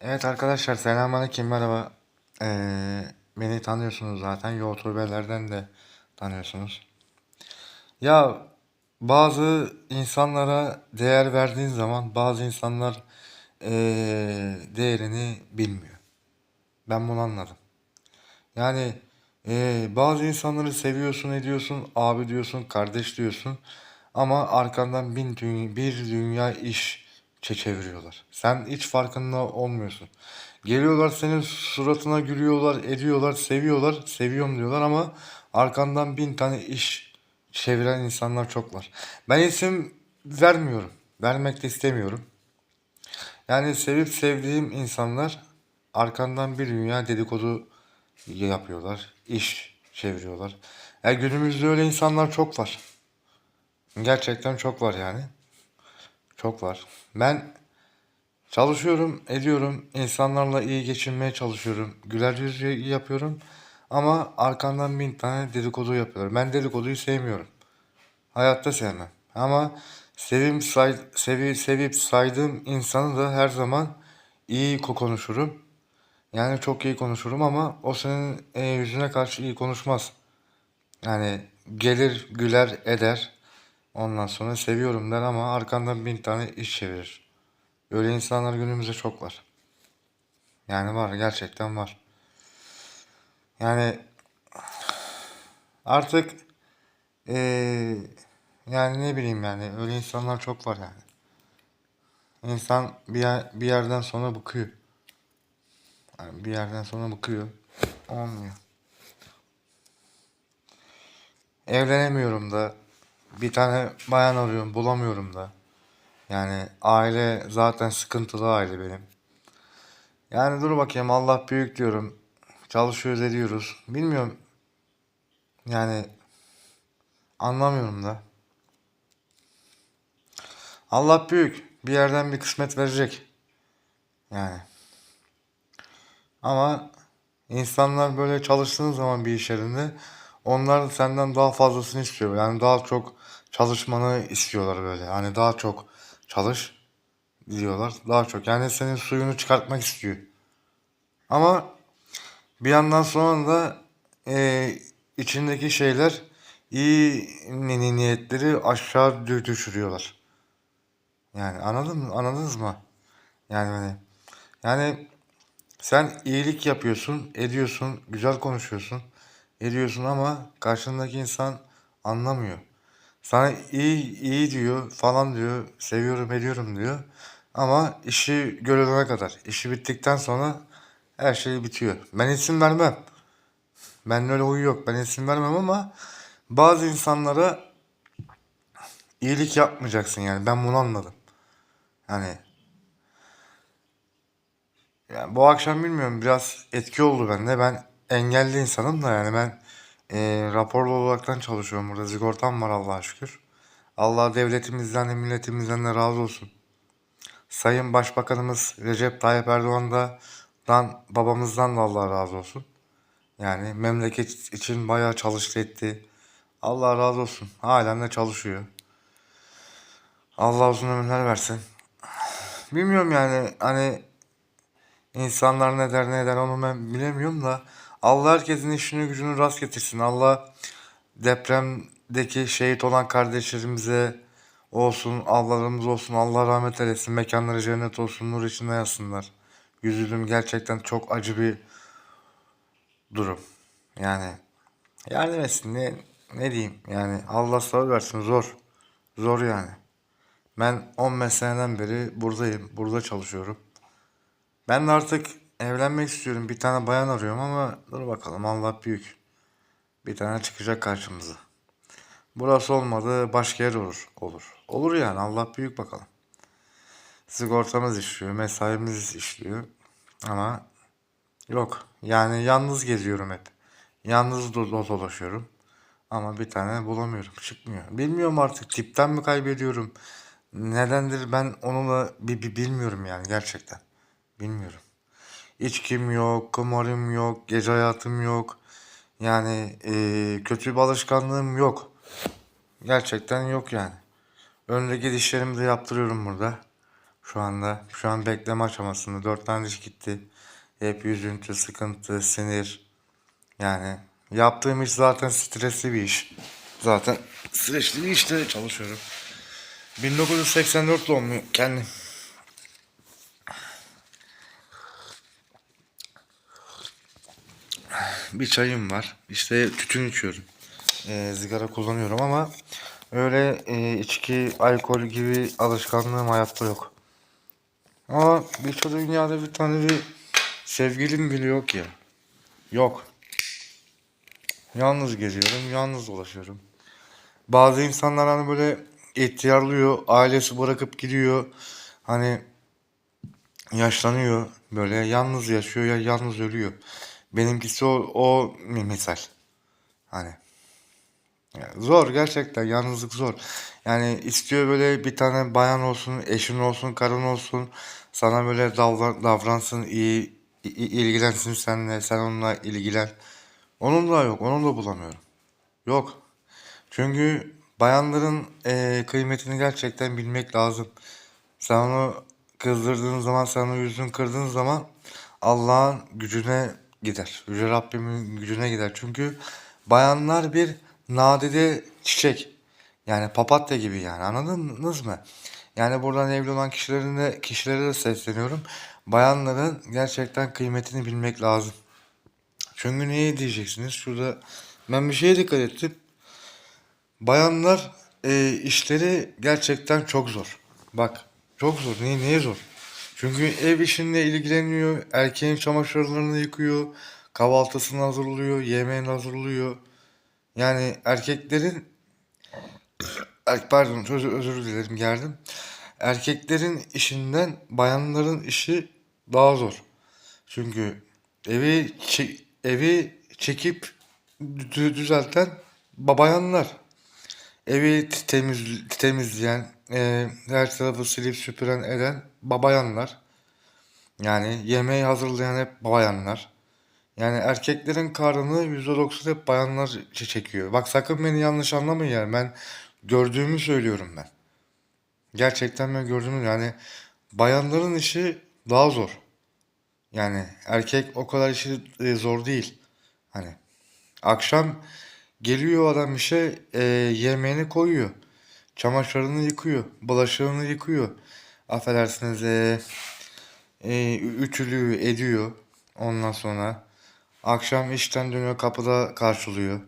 Evet arkadaşlar selamünaleyküm merhaba. Ee, beni tanıyorsunuz zaten YouTuber'lerden de tanıyorsunuz. Ya bazı insanlara değer verdiğin zaman bazı insanlar ee, değerini bilmiyor. Ben bunu anladım. Yani ee, bazı insanları seviyorsun ediyorsun abi diyorsun kardeş diyorsun ama arkandan bin dü- bir dünya iş çeviriyorlar. Sen hiç farkında olmuyorsun. Geliyorlar senin suratına gülüyorlar, ediyorlar, seviyorlar, seviyorum diyorlar ama arkandan bin tane iş çeviren insanlar çok var. Ben isim vermiyorum. Vermek de istemiyorum. Yani sevip sevdiğim insanlar arkandan bir dünya dedikodu yapıyorlar. iş çeviriyorlar. Ya günümüzde öyle insanlar çok var. Gerçekten çok var yani. Çok var. Ben çalışıyorum, ediyorum. insanlarla iyi geçinmeye çalışıyorum. Güler yüz yapıyorum. Ama arkamdan bin tane dedikodu yapıyorlar. Ben dedikoduyu sevmiyorum. Hayatta sevmem. Ama sevim say, sevi, sevip saydığım insanı da her zaman iyi ko- konuşurum. Yani çok iyi konuşurum ama o senin e, yüzüne karşı iyi konuşmaz. Yani gelir güler eder. Ondan sonra seviyorum der ama arkandan bin tane iş çevirir. Öyle insanlar günümüzde çok var. Yani var gerçekten var. Yani artık eee, yani ne bileyim yani öyle insanlar çok var yani. İnsan bir, yer- bir yerden sonra bıkıyor. Yani bir yerden sonra bıkıyor. Olmuyor. Evlenemiyorum da. Bir tane bayan arıyorum bulamıyorum da. Yani aile zaten sıkıntılı aile benim. Yani dur bakayım Allah büyük diyorum. Çalışıyoruz ediyoruz. Bilmiyorum. Yani anlamıyorum da. Allah büyük. Bir yerden bir kısmet verecek. Yani. Ama insanlar böyle çalıştığın zaman bir iş yerinde onlar senden daha fazlasını istiyor. Yani daha çok çalışmanı istiyorlar böyle. Hani daha çok çalış diyorlar. Daha çok. Yani senin suyunu çıkartmak istiyor. Ama bir yandan sonra da e, içindeki şeyler iyi ni- niyetleri aşağı dü- düşürüyorlar. Yani anladın mı? Anladınız mı? Yani hani yani sen iyilik yapıyorsun, ediyorsun, güzel konuşuyorsun, ediyorsun ama karşındaki insan anlamıyor. Sana iyi iyi diyor falan diyor, seviyorum ediyorum diyor. Ama işi görülene kadar, işi bittikten sonra her şey bitiyor. Ben isim vermem. Bende öyle huyu yok. Ben isim vermem ama bazı insanlara iyilik yapmayacaksın yani. Ben bunu anladım. Hani Yani bu akşam bilmiyorum biraz etki oldu bende. Ben engelli insanım da yani ben e, raporlu olaraktan çalışıyorum burada. Sigortam var Allah'a şükür. Allah devletimizden de milletimizden de razı olsun. Sayın Başbakanımız Recep Tayyip Erdoğan'dan babamızdan da Allah razı olsun. Yani memleket için bayağı çalıştı etti. Allah razı olsun. Halen de çalışıyor. Allah uzun ömürler versin. Bilmiyorum yani hani İnsanlar ne der ne eder onu ben bilemiyorum da Allah herkesin işini gücünü rast getirsin. Allah depremdeki şehit olan kardeşlerimize olsun, Allah'ımız olsun, Allah rahmet eylesin, mekanları cennet olsun, nur içinde yatsınlar. Üzüldüm gerçekten çok acı bir durum. Yani yardım etsin ne, ne diyeyim yani Allah sabır versin zor. Zor yani. Ben 15 seneden beri buradayım, burada çalışıyorum. Ben de artık evlenmek istiyorum. Bir tane bayan arıyorum ama dur bakalım Allah büyük. Bir tane çıkacak karşımıza. Burası olmadı başka yer olur. Olur. Olur yani Allah büyük bakalım. Sigortamız işliyor, mesaimiz işliyor. Ama yok. Yani yalnız geziyorum hep. Yalnız do- dolaşıyorum. Ama bir tane bulamıyorum. Çıkmıyor. Bilmiyorum artık tipten mi kaybediyorum. Nedendir ben onu da bi- bi- bilmiyorum yani gerçekten. Bilmiyorum. İçkim yok, kumarım yok, gece hayatım yok. Yani eee, kötü bir alışkanlığım yok. Gerçekten yok yani. Öndeki dişlerimi de yaptırıyorum burada. Şu anda. Şu an bekleme aşamasında. Dört tane iş gitti. Hep üzüntü, sıkıntı, sinir. Yani yaptığım iş zaten stresli bir iş. Zaten stresli bir işte çalışıyorum. 1984 doğumluyum kendim. Bir çayım var. İşte tütün içiyorum. Ee, sigara kullanıyorum ama öyle e, içki, alkol gibi alışkanlığım hayatta yok. Ama birçok dünyada bir tane bir sevgilim bile yok ya. Yok. Yalnız geziyorum, yalnız dolaşıyorum. Bazı insanlar hani böyle ihtiyarlıyor, ailesi bırakıp gidiyor. Hani yaşlanıyor, böyle yalnız yaşıyor ya yalnız ölüyor. Benimkisi o, o mi- misal. Hani zor gerçekten yalnızlık zor. Yani istiyor böyle bir tane bayan olsun, eşin olsun, karın olsun. Sana böyle davran, davransın, iyi ilgilensin seninle, sen onunla ilgilen. Onun da yok, onu da bulamıyorum. Yok. Çünkü bayanların eee, kıymetini gerçekten bilmek lazım. Sen onu kızdırdığın zaman, sen onu yüzünü kırdığın zaman Allah'ın gücüne gider. Yüce Rabbimin gücüne gider. Çünkü bayanlar bir nadide çiçek. Yani papatya gibi yani anladınız mı? Yani buradan evli olan kişilerin de, kişilere de sesleniyorum. Bayanların gerçekten kıymetini bilmek lazım. Çünkü niye diyeceksiniz? Şurada ben bir şeye dikkat ettim. Bayanlar e, işleri gerçekten çok zor. Bak çok zor. Niye, niye zor? Çünkü ev işinle ilgileniyor. Erkeğin çamaşırlarını yıkıyor. Kahvaltısını hazırlıyor. Yemeğini hazırlıyor. Yani erkeklerin er- pardon özür, özür dilerim geldim. Erkeklerin işinden bayanların işi daha zor. Çünkü evi evi çekip dü- düzelten babayanlar. Evi temiz temizleyen, e, her tarafı silip süpüren eden babayanlar. Yani yemeği hazırlayan hep bayanlar. Yani erkeklerin karnını %90 hep bayanlar çe- çekiyor. Bak sakın beni yanlış anlamayın yani. Ben gördüğümü söylüyorum ben. Gerçekten ben gördüğümü yani bayanların işi daha zor. Yani erkek o kadar işi e, zor değil. Hani akşam geliyor adam işe e, yemeğini koyuyor. Çamaşırını yıkıyor. Bulaşığını yıkıyor. Affedersiniz e, e, ütülüyor ediyor. Ondan sonra akşam işten dönüyor kapıda karşılıyor.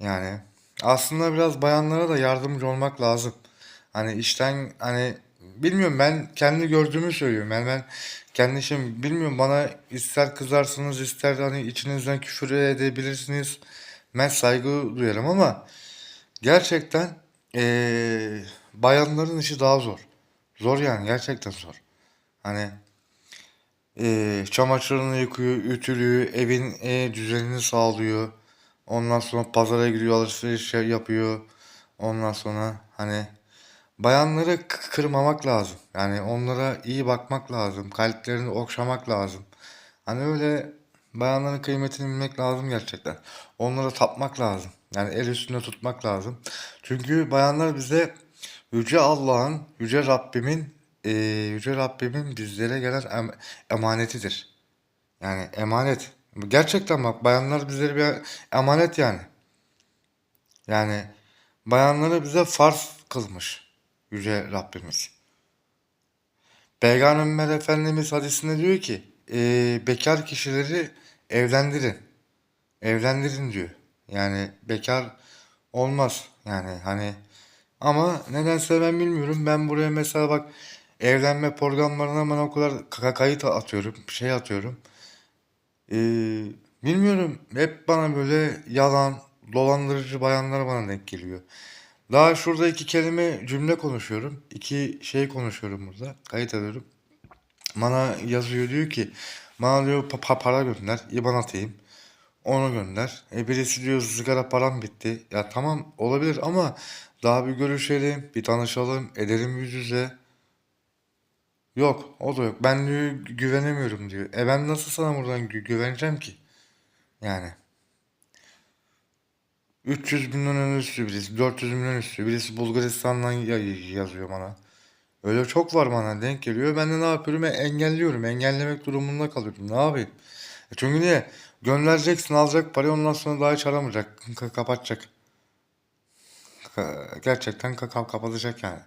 Yani aslında biraz bayanlara da yardımcı olmak lazım. Hani işten hani bilmiyorum ben kendi gördüğümü söylüyorum. Yani ben kendi işim bilmiyorum bana ister kızarsınız ister hani içinizden küfür edebilirsiniz. Ben saygı duyarım ama gerçekten eee, bayanların işi daha zor. Zor yani gerçekten zor. Hani eee, çamaşırını yıkıyor, ütülüyor, evin e, düzenini sağlıyor. Ondan sonra pazara gidiyor, alışveriş yapıyor. Ondan sonra hani bayanları kırmamak lazım. Yani onlara iyi bakmak lazım. Kalplerini okşamak lazım. Hani öyle bayanların kıymetini bilmek lazım gerçekten. Onlara tapmak lazım. Yani el üstünde tutmak lazım. Çünkü bayanlar bize Yüce Allah'ın, Yüce Rabbimin, eee, Yüce Rabbimin bizlere gelen em- emanetidir. Yani emanet. Gerçekten bak bayanlar bizlere bir emanet yani. Yani bayanları bize farz kılmış Yüce Rabbimiz. Peygamber Efendimiz hadisinde diyor ki eee, bekar kişileri evlendirin. Evlendirin diyor. Yani bekar olmaz. Yani hani ama nedense ben bilmiyorum. Ben buraya mesela bak evlenme programlarına ben o kadar ka- kayıt atıyorum. Şey atıyorum. Ee, bilmiyorum. Hep bana böyle yalan, dolandırıcı bayanlar bana denk geliyor. Daha şurada iki kelime cümle konuşuyorum. İki şey konuşuyorum burada. Kayıt alıyorum. Bana yazıyor diyor ki bana diyor pa- para gönder. IBAN atayım. Onu gönder. E birisi diyor sigara param bitti. Ya tamam olabilir ama daha bir görüşelim, bir tanışalım, edelim yüz yüze. Yok, o da yok. Ben diyor güvenemiyorum diyor. E ben nasıl sana buradan gü- güveneceğim ki? Yani 300 milyon üstü birisi, 400 milyon üstü birisi Bulgaristan'dan ya- yazıyor bana. Öyle çok var bana denk geliyor. Ben de ne yapıyorum? Engelliyorum. Engellemek durumunda kalıyorum. Ne yapayım? E çünkü niye? Göndereceksin alacak parayı ondan sonra daha hiç aramayacak. Kapatacak. Gerçekten ka- kapatacak yani.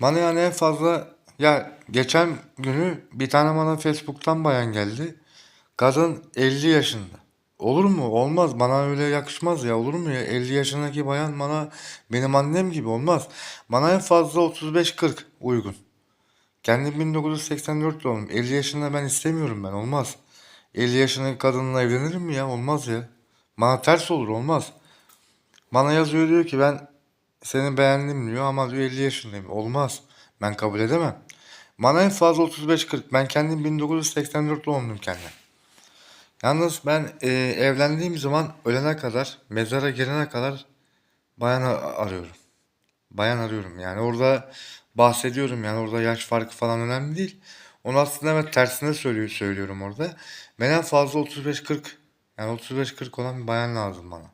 Bana yani en fazla ya geçen günü bir tane bana Facebook'tan bayan geldi. Kadın 50 yaşında. Olur mu? Olmaz. Bana öyle yakışmaz ya. Olur mu ya? 50 yaşındaki bayan bana benim annem gibi olmaz. Bana en fazla 35-40 uygun. Kendim 1984 doğumluyum. 50 yaşında ben istemiyorum ben. Olmaz. 50 yaşındaki kadınla evlenirim mi ya? Olmaz ya. Bana ters olur. Olmaz. Bana yazıyor diyor ki ben seni beğendim diyor ama diyor 50 yaşındayım. Olmaz. Ben kabul edemem. Bana en fazla 35-40. Ben kendim 1984 doğumluyum kendim. Yalnız ben e, evlendiğim zaman ölene kadar, mezara girene kadar bayan arıyorum. Bayan arıyorum. Yani orada bahsediyorum yani orada yaş farkı falan önemli değil. Onu aslında evet tersine söylüyor, söylüyorum orada. Ben en fazla 35-40 yani 35-40 olan bir bayan lazım bana.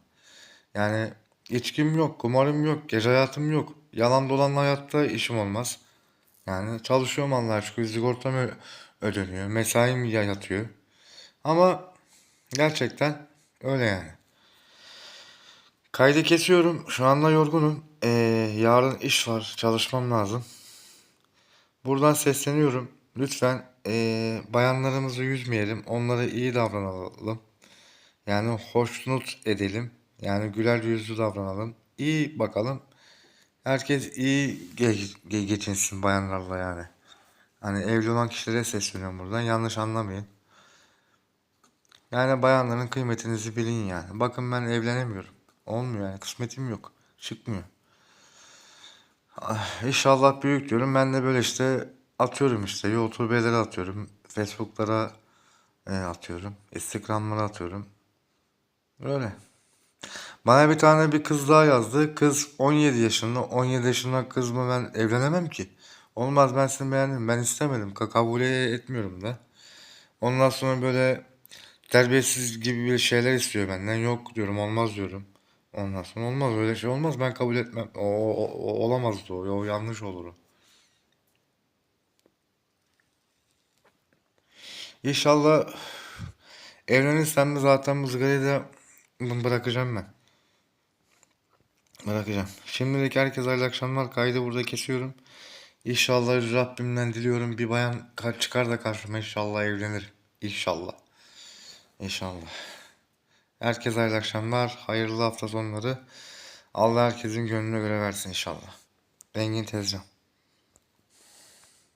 Yani içkim yok, kumarım yok, gece hayatım yok. Yalan dolan hayatta işim olmaz. Yani çalışıyorum Allah'a şükür. Sigortam ödeniyor. Mesaim ya yatıyor. Ama gerçekten öyle yani. Kaydı kesiyorum. Şu anda yorgunum. Ee, yarın iş var. Çalışmam lazım. Buradan sesleniyorum. Lütfen ee, bayanlarımızı üzmeyelim. Onlara iyi davranalım. Yani hoşnut edelim. Yani güler yüzlü davranalım. İyi bakalım. Herkes iyi ge- ge- geçinsin bayanlarla yani. Hani evli olan kişilere sesleniyorum buradan. Yanlış anlamayın. Yani bayanların kıymetinizi bilin yani. Bakın ben evlenemiyorum. Olmuyor yani. Kısmetim yok. Çıkmıyor. Ah, İnşallah büyük diyorum. Ben de böyle işte atıyorum işte. YouTube'lara atıyorum. Facebook'lara e, atıyorum. Instagram'lara atıyorum. Böyle. Bana bir tane bir kız daha yazdı. Kız 17 yaşında. 17 yaşında kız mı ben evlenemem ki. Olmaz ben seni beğendim. Ben istemedim. Ka- Kabul etmiyorum da. Ondan sonra böyle terbiyesiz gibi bir şeyler istiyor benden. Yok diyorum olmaz diyorum. Ondan sonra olmaz öyle şey olmaz ben kabul etmem. O, o- o- olamaz o, o yanlış olur. İnşallah evlenirsem de zaten bu sigarayı da bunu bırakacağım ben. Bırakacağım. Şimdilik herkese hayırlı akşamlar. Kaydı burada kesiyorum. İnşallah Rabbimden diliyorum bir bayan kar- çıkar da karşıma inşallah evlenirim. İnşallah. İnşallah. Herkese hayırlı akşamlar. Hayırlı hafta sonları. Allah herkesin gönlüne göre versin inşallah. Engin Tezcan.